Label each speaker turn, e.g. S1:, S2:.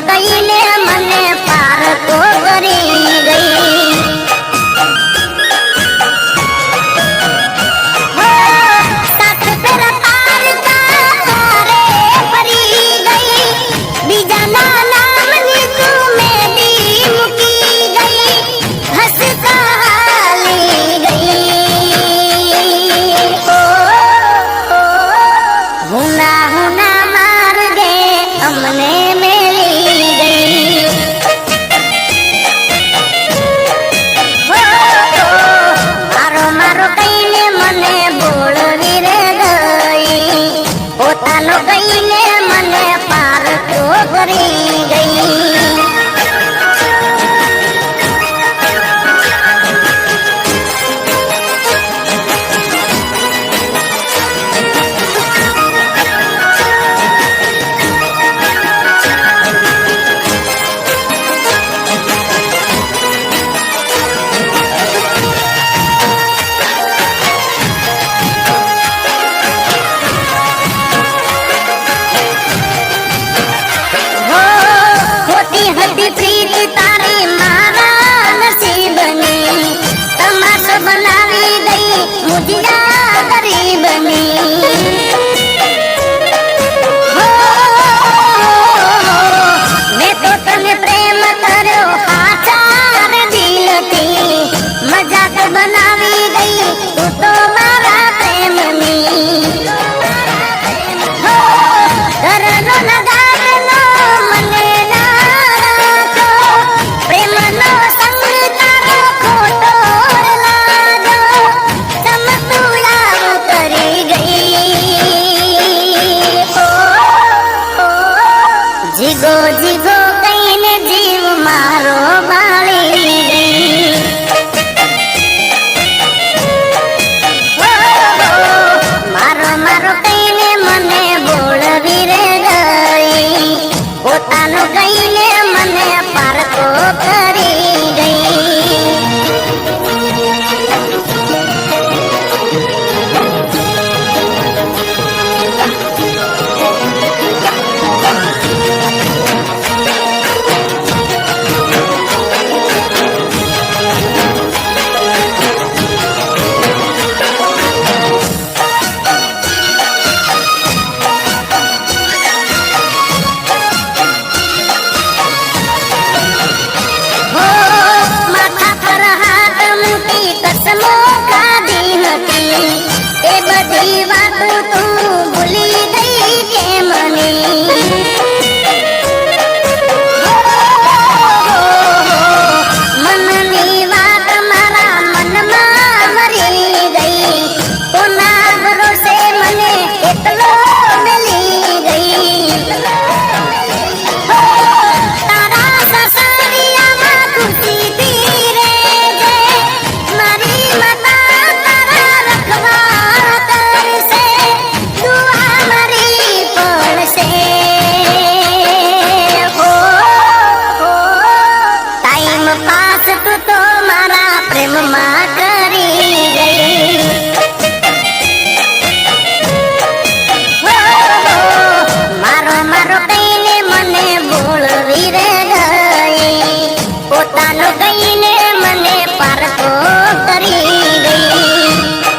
S1: કહીને મને પાર તો કરી ગઈ. बनावी गई। तू तो ગઈને મને પારકો કર બધી વાતો ગઈ ગઈને મને પારકો કરી.